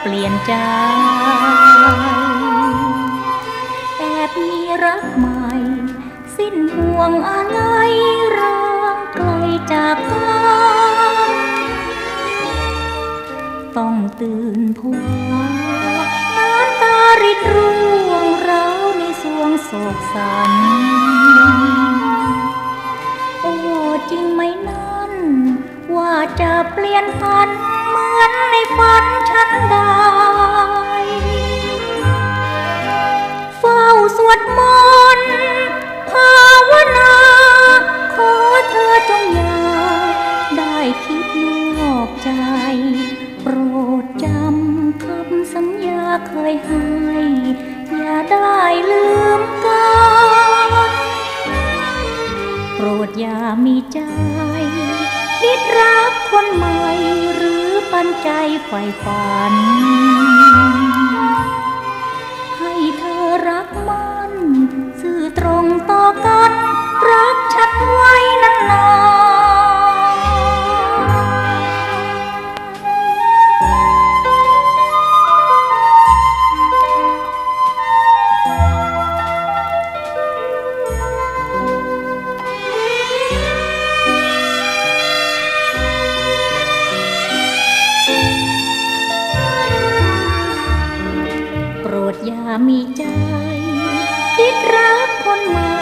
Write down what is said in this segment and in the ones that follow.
เปลี่ยนใจ แอบมีรักใหม่ สิ้นห่วงอะไรร่างไกลจากกันต้องตื่นพวน้ำตาริดร่วงร้าวในสวงโศกสัน โอ้จริงไหมนั่นว่าจะเปลี่ยนพัน เหมือนในฝันฉันได้ เฝ้าสวดมนต์ภาวนา ขอเธอจงอย่าได้คิดนอกใจ โปรดจำคำสัญญาเคยให้ อย่าได้ลืมกันโปรดอย่ามีใจคิดรักคนใหม่ ปันใจใฝ่ฝัน มีใจ คิดรักคนใหม่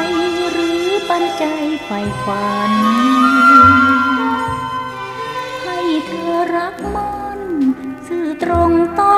หรือปันใจไฝ่ฝัน ให้เธอรักมัน สื่อตรงต่อ